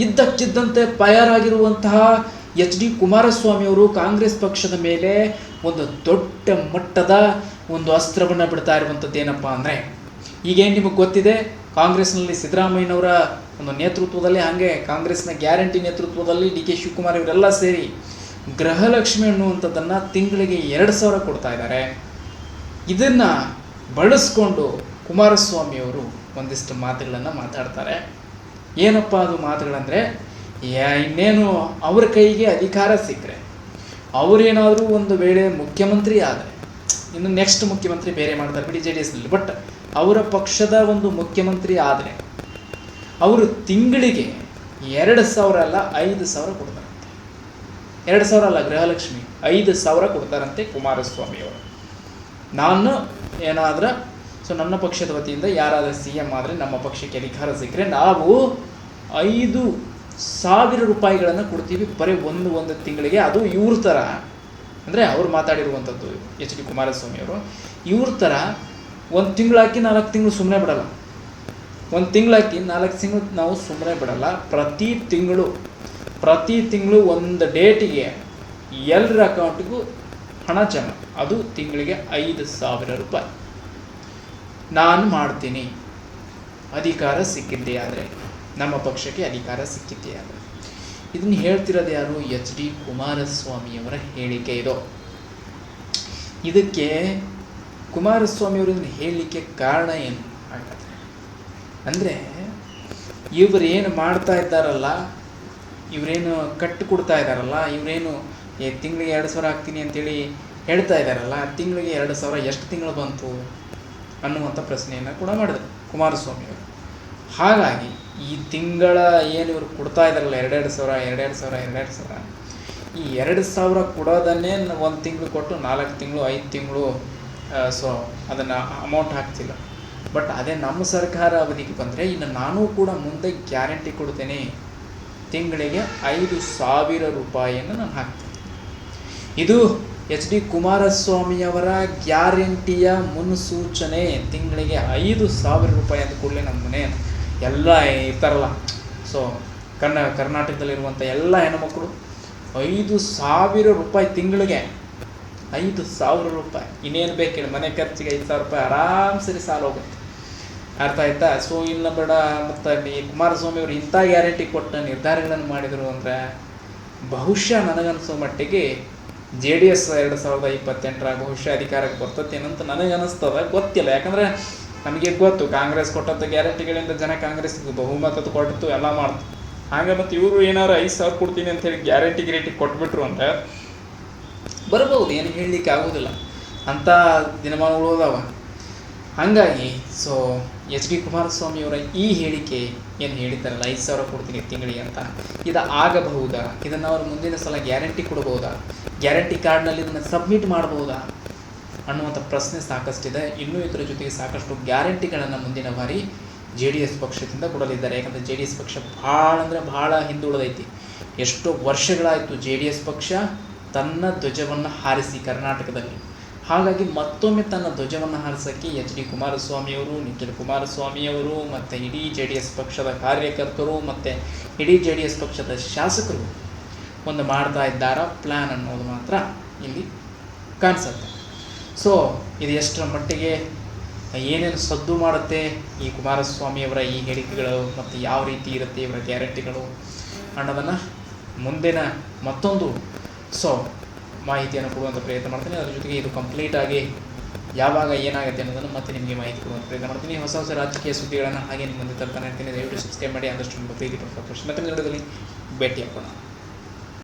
ಇದ್ದಕ್ಕಿದ್ದಂತೆ ಫೈರ್ ಆಗಿರುವಂತಹ H D Kumaraswamy ಅವರು ಕಾಂಗ್ರೆಸ್ ಪಕ್ಷದ ಮೇಲೆ ಒಂದು ದೊಡ್ಡ ಮಟ್ಟದ ಒಂದು ಅಸ್ತ್ರವನ್ನು ಬಿಡ್ತಾ ಇರುವಂಥದ್ದು ಏನಪ್ಪ ಅಂದರೆ, ಈಗೇನು ನಿಮಗೆ ಗೊತ್ತಿದೆ, ಕಾಂಗ್ರೆಸ್ನಲ್ಲಿ ಸಿದ್ದರಾಮಯ್ಯನವರ ಒಂದು ನೇತೃತ್ವದಲ್ಲಿ ಹಾಗೆ, ಕಾಂಗ್ರೆಸ್ನ ಗ್ಯಾರಂಟಿ ನೇತೃತ್ವದಲ್ಲಿ ಡಿ ಕೆ ಶಿವಕುಮಾರ್ ಇವರೆಲ್ಲ ಸೇರಿ ಗೃಹಲಕ್ಷ್ಮಿ ಅನ್ನುವಂಥದ್ದನ್ನು ತಿಂಗಳಿಗೆ ಎರಡು ಸಾವಿರ ಕೊಡ್ತಾ ಇದ್ದಾರೆ. ಇದನ್ನು ಬಳಸ್ಕೊಂಡು ಕುಮಾರಸ್ವಾಮಿ ಅವರು ಒಂದಿಷ್ಟು ಮಾತುಗಳನ್ನು ಮಾತಾಡ್ತಾರೆ. ಏನಪ್ಪ ಅದು ಮಾತುಗಳಂದರೆ ಇನ್ನೇನು ಅವ್ರ ಕೈಗೆ ಅಧಿಕಾರ ಸಿಕ್ಕರೆ, ಅವರೇನಾದರೂ ಒಂದು ವೇಳೆ ಮುಖ್ಯಮಂತ್ರಿ ಆದರೆ, ಇನ್ನು ನೆಕ್ಸ್ಟ್ ಮುಖ್ಯಮಂತ್ರಿ ಬೇರೆ ಮಾಡ್ತಾರೆ ಬಿಡಿ ಜೆ ಡಿ ಎಸ್ನಲ್ಲಿ ಬಟ್ ಅವರ ಪಕ್ಷದ ಒಂದು ಮುಖ್ಯಮಂತ್ರಿ ಆದರೆ, ಅವರು ತಿಂಗಳಿಗೆ ಎರಡು ಸಾವಿರ ಅಲ್ಲ, ಐದು ಸಾವಿರ ಕೊಡ್ತಾರಂತೆ. ಎರಡು ಸಾವಿರ ಅಲ್ಲ, ಗೃಹಲಕ್ಷ್ಮಿ, ಐದು ಸಾವಿರ ಕೊಡ್ತಾರಂತೆ ಕುಮಾರಸ್ವಾಮಿ ಅವರು ನಾನು ಏನಾದ್ರೆ ಸೊ ನನ್ನ ಪಕ್ಷದ ವತಿಯಿಂದ ಯಾರಾದರೂ ಸಿ ಎಂ ಆದರೆ ನಮ್ಮ ಪಕ್ಷಕ್ಕೆ ಅಧಿಕಾರ ಸಿಕ್ಕರೆ ನಾವು ಐದು ಸಾವಿರ ರೂಪಾಯಿಗಳನ್ನು ಕೊಡ್ತೀವಿ ಬರೀ ಒಂದು ಒಂದು ತಿಂಗಳಿಗೆ. ಅದು ಇವ್ರ ಥರ ಅಂದರೆ ಅವ್ರು ಮಾತಾಡಿರುವಂಥದ್ದು ಎಚ್ ಡಿ ಕುಮಾರಸ್ವಾಮಿ ಅವರು. ಇವ್ರ ಥರ ಒಂದು ತಿಂಗಳು ಹಾಕಿ ನಾಲ್ಕು ತಿಂಗಳು ಸುಮ್ಮನೆ ಬಿಡಲ್ಲ. ಒಂದು ತಿಂಗಳು ಹಾಕಿ ನಾಲ್ಕು ತಿಂಗಳು ನಾವು ಸುಮ್ಮನೆ ಬಿಡಲ್ಲ. ಪ್ರತಿ ತಿಂಗಳು ಪ್ರತಿ ತಿಂಗಳು ಒಂದು ಡೇಟಿಗೆ ಎಲ್ಲರ ಅಕೌಂಟಿಗೂ ಹಣ ಜಮಾ. ಅದು ತಿಂಗಳಿಗೆ ಐದು ಸಾವಿರ ರೂಪಾಯಿ. ನಾನು ಮಾಡ್ತೀನಿ. ಅಧಿಕಾರ ಸಿಕ್ಕಿದ್ದೆ ಆದರೆ, ನಮ್ಮ ಪಕ್ಷಕ್ಕೆ ಅಧಿಕಾರ ಸಿಕ್ಕಿದ್ದೆ ಆದರೆ. ಇದನ್ನು ಹೇಳ್ತಿರೋದು ಯಾರು? ಎಚ್ ಡಿ ಕುಮಾರಸ್ವಾಮಿಯವರ ಹೇಳಿಕೆ ಇದು. ಇದಕ್ಕೆ ಕುಮಾರಸ್ವಾಮಿ ಅವರು ಇದನ್ನು ಹೇಳಲಿಕ್ಕೆ ಕಾರಣ ಏನು? ಹಾಗಾದರೆ ಅಂದರೆ, ಇವರು ಏನು ಮಾಡ್ತಾ ಇದ್ದಾರಲ್ಲ, ಇವರೇನು ಕಟ್ಟು ಕೊಡ್ತಾ ಇದ್ದಾರಲ್ಲ, ಇವರೇನು ತಿಂಗಳಿಗೆ ಎರಡು ಸಾವಿರ ಹಾಕ್ತೀನಿ ಅಂತೇಳಿ ಹೇಳ್ತಾ ಇದ್ದಾರಲ್ಲ, ತಿಂಗಳಿಗೆ ಎರಡು ಸಾವಿರ, ಎಷ್ಟು ತಿಂಗಳು ಬಂತು? ಅನ್ನುವಂಥ ಪ್ರಶ್ನೆಯನ್ನು ಕೂಡ ಮಾಡಿದ್ರು ಕುಮಾರಸ್ವಾಮಿಯವರು ಹಾಗಾಗಿ ಈ ತಿಂಗಳ ಏನು ಇವರು ಕೊಡ್ತಾ ಇದ್ದಾರಲ್ಲ, ಎರಡೆರಡು ಸಾವಿರ ಎರಡೆರಡು ಸಾವಿರ ಎರಡೆರಡು ಸಾವಿರ, ಈ ಎರಡು ಸಾವಿರ ಕೊಡೋದನ್ನೇ ಒಂದು ತಿಂಗಳು ಕೊಟ್ಟು ನಾಲ್ಕು ತಿಂಗಳು, ಐದು ತಿಂಗಳು ಸೊ ಅದನ್ನು ಅಮೌಂಟ್ ಹಾಕ್ತಿಲ್ಲ. ಬಟ್ ಅದೇ ನಮ್ಮ ಸರ್ಕಾರ ಅವಧಿಗೆ ಬಂದರೆ ಇನ್ನು ನಾನು ಕೂಡ ಮುಂದೆ ಗ್ಯಾರಂಟಿ ಕೊಡ್ತೇನೆ. ತಿಂಗಳಿಗೆ ಐದು ಸಾವಿರ ರೂಪಾಯಿಯನ್ನು ನಾನು ಹಾಕ್ತೇನೆ. ಇದು ಎಚ್ ಡಿ ಕುಮಾರಸ್ವಾಮಿಯವರ ಗ್ಯಾರಂಟಿಯ ಮುನ್ಸೂಚನೆ ತಿಂಗಳಿಗೆ ಐದು ಸಾವಿರ ರೂಪಾಯಿ ಅಂದ ಕೂಡಲೇ ನಮ್ಮ ಮನೆ ಎಲ್ಲ ಇರ್ತಾರಲ್ಲ. ಸೊ ಕನ್ನ ಕರ್ನಾಟಕದಲ್ಲಿರುವಂಥ ಎಲ್ಲ ಹೆಣ್ಣುಮಕ್ಕಳು ಐದು ಸಾವಿರ ರೂಪಾಯಿ ತಿಂಗಳಿಗೆ, ಐದು ಸಾವಿರ ರೂಪಾಯಿ. ಇನ್ನೇನು ಬೇಕು ಮನೆ ಖರ್ಚಿಗೆ ಐದು ಸಾವಿರ ರೂಪಾಯಿ ಆರಾಮ್ ಸರಿ ಸಾಲ ಹೋಗುತ್ತೆ. ಅರ್ಥ ಆಯ್ತಾ? ಸೊ ಇಲ್ಲ ಬೇಡ, ಮತ್ತು ಈ ಕುಮಾರಸ್ವಾಮಿ ಅವರು ಇಂಥ ಗ್ಯಾರಂಟಿ ಕೊಟ್ಟ ನಿರ್ಧಾರಗಳನ್ನು ಮಾಡಿದರು ಅಂದರೆ ಬಹುಶಃ ನನಗನ್ಸೋ ಮಟ್ಟಿಗೆ ಜೆ ಡಿ ಎಸ್ ಎರಡು ಸಾವಿರದ ಇಪ್ಪತ್ತೆಂಟರ ಬಹುಶಃ ಅಧಿಕಾರಕ್ಕೆ ಬರ್ತತೇನಂತ ನನಗೆ ಅನಿಸ್ತದ, ಗೊತ್ತಿಲ್ಲ. ಯಾಕಂದರೆ ನಮಗೆ ಗೊತ್ತು, ಕಾಂಗ್ರೆಸ್ ಕೊಟ್ಟದ್ದು ಗ್ಯಾರಂಟಿಗಳಿಂದ ಜನ ಕಾಂಗ್ರೆಸ್ ಬಹುಮತದ ಕೊಟ್ಟಿತ್ತು, ಎಲ್ಲ ಮಾಡ್ತು. ಹಾಗೆ ಮತ್ತು ಇವರು ಏನಾರು ಐದು ಸಾವಿರ ಕೊಡ್ತೀನಿ ಅಂತ ಹೇಳಿ ಗ್ಯಾರಂಟಿ ಗ್ಯಾರಂಟಿ ಕೊಟ್ಬಿಟ್ರು ಅಂತ ಬರ್ಬೋದು, ಏನು ಹೇಳಲಿಕ್ಕೆ ಆಗೋದಿಲ್ಲ. ಅಂಥ ದಿನಮಾನಗಳು ಅದಾವ ಹಾಗಾಗಿ ಸೊ ಎಚ್ ಡಿ ಕುಮಾರಸ್ವಾಮಿಯವರ ಈ ಹೇಳಿಕೆ ಏನು ಹೇಳಿದ್ದಾರಲ್ಲ, ಐದು ಸಾವಿರ ಕೊಡ್ತೀನಿ ತಿಂಗಳಿಗೆ ಅಂತ. ಇದು ಆಗಬಹುದಾ? ಇದನ್ನು ಅವರು ಮುಂದಿನ ಸಲ ಗ್ಯಾರಂಟಿ ಕೊಡ್ಬೋದಾ ಗ್ಯಾರಂಟಿ ಕಾರ್ಡ್ನಲ್ಲಿ ಇದನ್ನು ಸಬ್ಮಿಟ್ ಮಾಡಬಹುದಾ? ಅನ್ನುವಂಥ ಪ್ರಶ್ನೆ ಸಾಕಷ್ಟಿದೆ. ಇನ್ನೂ ಇದರ ಜೊತೆಗೆ ಸಾಕಷ್ಟು ಗ್ಯಾರಂಟಿಗಳನ್ನು ಮುಂದಿನ ಬಾರಿ ಜೆ ಡಿ ಎಸ್ ಪಕ್ಷದಿಂದ ಕೊಡಲಿದ್ದಾರೆ. ಯಾಕಂದರೆ ಜೆ ಡಿ ಎಸ್ ಪಕ್ಷ ಭಾಳ ಅಂದರೆ ಭಾಳ ಹಿಂದುಳಿದೈತಿ. ಎಷ್ಟೋ ವರ್ಷಗಳಾಯಿತು ಜೆ ಡಿ ಎಸ್ ಪಕ್ಷ ತನ್ನ ಧ್ವಜವನ್ನು ಹಾರಿಸಿ ಕರ್ನಾಟಕದಲ್ಲಿ. ಹಾಗಾಗಿ ಮತ್ತೊಮ್ಮೆ ತನ್ನ ಧ್ವಜವನ್ನು ಹಾರಿಸೋಕ್ಕೆ ಎಚ್ ಡಿ ಕುಮಾರಸ್ವಾಮಿಯವರು, ನಿಖಿಲ್ ಕುಮಾರಸ್ವಾಮಿಯವರು, ಮತ್ತು ಇಡೀ ಜೆ ಡಿ ಎಸ್ ಪಕ್ಷದ ಕಾರ್ಯಕರ್ತರು, ಮತ್ತು ಇಡೀ ಜೆ ಡಿ ಎಸ್ ಪಕ್ಷದ ಶಾಸಕರು ಒಂದು ಮಾಡ್ತಾ ಇದ್ದಾರ ಪ್ಲ್ಯಾನ್ ಅನ್ನೋದು ಮಾತ್ರ ಇಲ್ಲಿ ಕಾಣಿಸುತ್ತೆ. ಸೊ ಇದು ಎಷ್ಟರ ಮಟ್ಟಿಗೆ ಏನೇನು ಸದ್ದು ಮಾಡುತ್ತೆ ಈ ಕುಮಾರಸ್ವಾಮಿಯವರ ಈ ಹೇಳಿಕೆಗಳು ಮತ್ತು ಯಾವ ರೀತಿ ಇರುತ್ತೆ ಇವರ ಗ್ಯಾರಂಟಿಗಳು ಅನ್ನೋದನ್ನು ಮುಂದಿನ ಮತ್ತೊಂದು. ಸೊ ಮಾಹಿತಿಯನ್ನು ಕೊಡುವಂಥ ಪ್ರಯತ್ನ ಮಾಡ್ತೀನಿ. ಅದ್ರ ಜೊತೆಗೆ ಇದು ಕಂಪ್ಲೀಟಾಗಿ ಯಾವಾಗ ಏನಾಗುತ್ತೆ ಅನ್ನೋದನ್ನು ಮತ್ತೆ ನಿಮಗೆ ಮಾಹಿತಿ ಕೊಡುವಂಥ ಪ್ರಯತ್ನ ಮಾಡ್ತೀನಿ. ಹೊಸ ಹೊಸ ರಾಜಕೀಯ ಸುದ್ದಿಗಳನ್ನು ಹಾಗೆ ನಿಮ್ಮ ಮುಂದೆ ತರ್ತಾನೆ ಇರ್ತೀನಿ. ದಯವಿಟ್ಟು ಸಬ್ಸ್ಕ್ರೈಬ್ ಮಾಡಿ, ಆದಷ್ಟು ನಿಮ್ಮ ಪ್ರೀತಿ ಪಡ್ಕೊಂಡು ಮತ್ತೆ ಭೇಟಿ ಹಾಕೋಣ